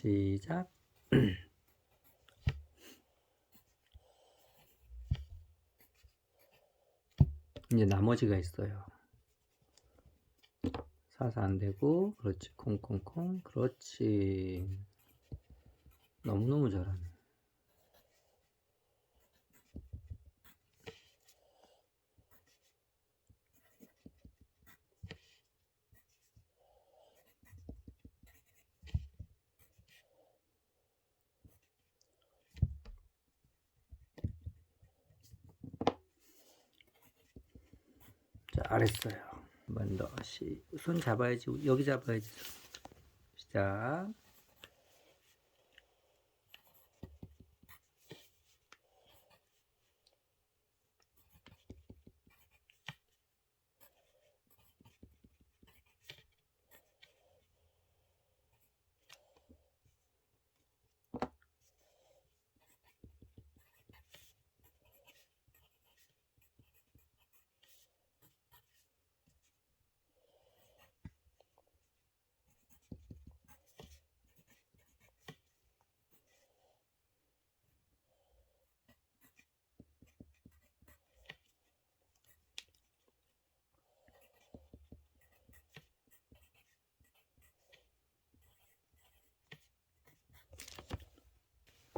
시작. 이제 나머지가 있어요. 사서 안 되고, 그렇지. 콩콩콩. 그렇지. 너무너무 잘하네. 잘했어요. 한 번 더. 시, 손 잡아야지. 여기 잡아야지. 시작.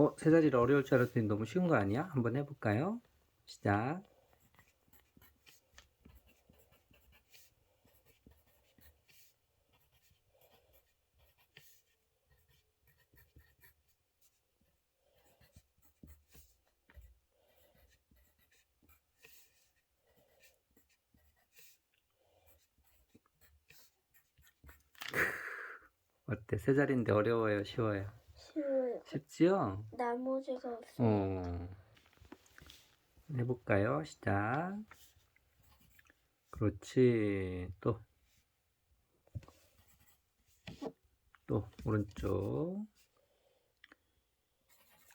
어, 세 자리를 어려울 줄 알았더니 너무 쉬운 거 아니야? 한번 해볼까요? 시작. 어때? 세 자리인데 어려워요? 쉬워요? 쉽지요? 나머지가 없어. 어. 해볼까요? 시작. 그렇지. 또. 또, 오른쪽.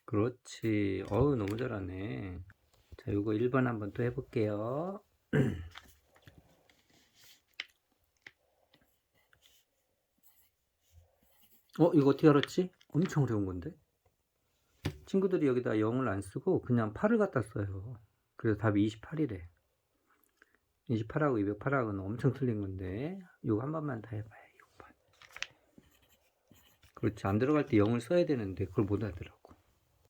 그렇지. 어우, 너무 잘하네. 자, 요거 1번 한번 또 해볼게요. 어, 이거 어떻게 알았지? 엄청 어려운 건데? 친구들이 여기다 0을 안 쓰고 그냥 8을 갖다 써요. 그래서 답이 28이래. 28하고 208하고는 엄청 틀린 건데, 이거 한 번만 더 해봐요. 6번. 그렇지. 안 들어갈 때 0을 써야 되는데, 그걸 못 하더라고.